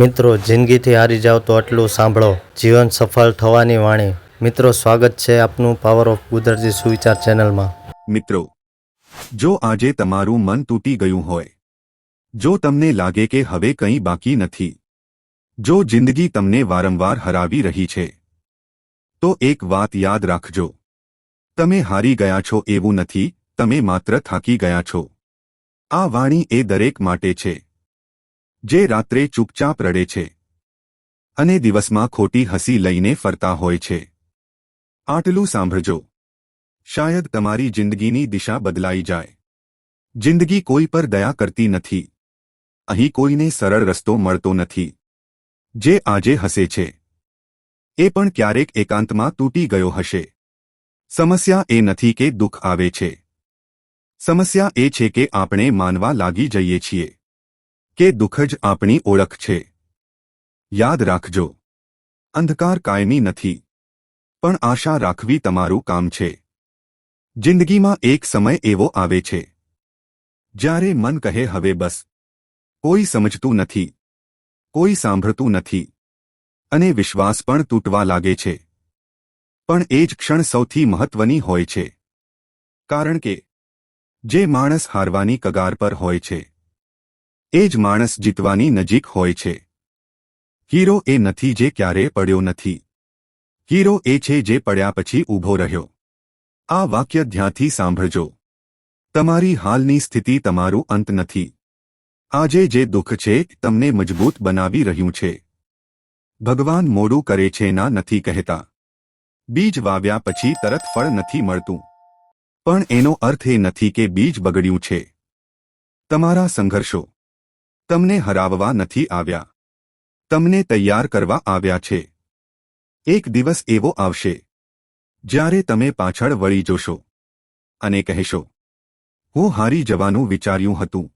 મિત્રો, જિંદગીથી હારી જાવ તો આટલું સાંભળો. જીવન સફળ થવાની વાણી. મિત્રો, સ્વાગત છે આપનું પાવર ઓફ કુદરતી સુવિચાર ચેનલમાં. મિત્રો, જો આજે તમારું મન તૂટી ગયું હોય, જો તમને લાગે કે હવે કંઈ બાકી નથી, જો જિંદગી તમને વારંવાર હરાવી રહી છે, તો એક વાત યાદ રાખજો. તમે હારી ગયા છો એવું નથી, તમે માત્ર થાકી ગયા છો. આ વાણી એ દરેક માટે છે. જે રાત્રે ચૂપચાપ રડે છે. અને દિવસમાં ખોટી હસી લઈને ફરતા હોય છે. આટલું સાંભળજો. શાયદ તમારી જિંદગીની દિશા બદલાઈ જાય. જિંદગી કોઈ પર દયા કરતી નથી. અહીં કોઈને સરળ રસ્તો મળતો નથી. જે આજે હસે છે. એ પણ ક્યારેક એકાંતમાં તૂટી ગયો હશે. સમસ્યા એ નથી કે દુઃખ આવે છે. સમસ્યા એ છે કે આપણે માનવા લાગી જઈએ છીએ. કે દુઃખ જ આપણી ઓળખ છે. યાદ રાખજો. અંધકાર કાયમી નથી. પણ આશા રાખવી તમારું કામ છે. જિંદગીમાં એક સમય એવો આવે છે. જ્યારે મન કહે, હવે બસ. કોઈ સમજતું નથી. કોઈ સાંભળતું નથી. અને વિશ્વાસ પણ તૂટવા લાગે છે. પણ એ જ ક્ષણ સૌથી મહત્વની હોય છે. કારણ કે, જે માણસ હારવાની કગાર પર હોય છે. એ જ માણસ જીતવાની નજીક હોય છે. હીરો એ નથી જે ક્યારે પડ્યો નથી. હીરો એ છે જે પડ્યા પછી ઊભો રહ્યો. આ વાક્ય ધ્યાનથી સાંભળજો. તમારી હાલની સ્થિતિ તમારું અંત નથી. આજે જે દુઃખ છે તમને મજબૂત બનાવી રહ્યું છે. ભગવાન મોડું કરે છે ના નથી કહેતા. બીજ વાવ્યા પછી તરત ફળ નથી મળતું. પણ એનો અર્થ એ નથી કે બીજ બગડ્યું છે. તમારા સંઘર્ષો તમને હરાવવા નથી આવ્યા. તમને તૈયાર કરવા આવ્યા છે. એક દિવસ એવો આવશે. જ્યારે તમે પાછળ વળી જોશો. અને કહેશો, હું હારી જવાનું વિચાર્યું હતું.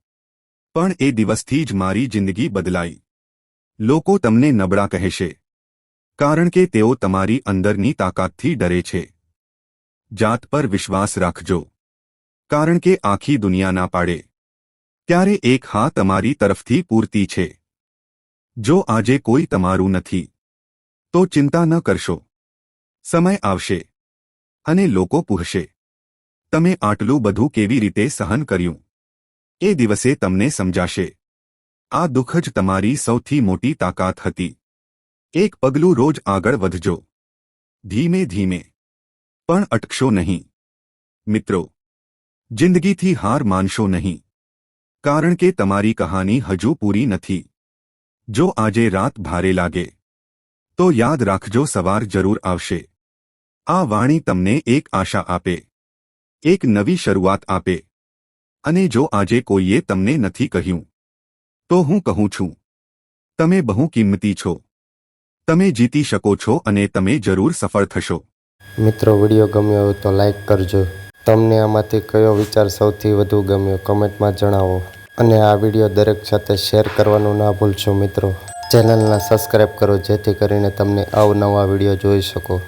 પણ એ દિવસથી જ મારી જિંદગી બદલાઈ. લોકો તમને નબળા કહેશે. કારણ કે તેઓ તમારી અંદરની તાકાતથી ડરે છે. જાત પર વિશ્વાસ રાખજો. કારણ કે આખી દુનિયા ના પાડે ત્યારે એક હા તમારી તરફથી પૂરતી છે. જો આજે કોઈ તમારું નથી, તો ચિંતા ન કરશો. સમય આવશે, અને લોકો પૂછશે તમે આટલું બધું કેવી રીતે સહન કર્યું? એ દિવસે તમને સમજાશે. આ દુઃખ જ તમારી સૌથી મોટી તાકાત હતી. એક પગલું રોજ આગળ વધજો. ધીમે ધીમે. પણ અટકશો નહીં. મિત્રો, જિંદગીથી હાર માનશો નહીં. કારણ કે તમારી કહાની હજુ પૂરી નથી. જો આજે રાત ભારે લાગે, તો યાદ રાખજો સવાર જરૂર આવશે. આ વાણી તમને એક આશા આપે, એક નવી શરૂઆત આપે. અને જો આજે કોઈએ તમને નથી કહ્યું, તો હું કહું છું, તમે બહુ કિંમતી છો. તમે જીતી શકો છો અને તમે જરૂર સફળ થશો. મિત્રો, વીડિયો ગમ્યો તો લાઈક કરજો. તમને આમાંથી કયો વિચાર સૌથી વધુ ગમ્યો? કમેન્ટમાં જણાવો. અને આ વીડિયો દરેક સાથે શેર કરવાનું ના ભૂલશો મિત્રો. ચેનલના સબસ્ક્રાઈબ કરો જેથી કરીને તમને અવનવા વીડિયો જોઈ શકો.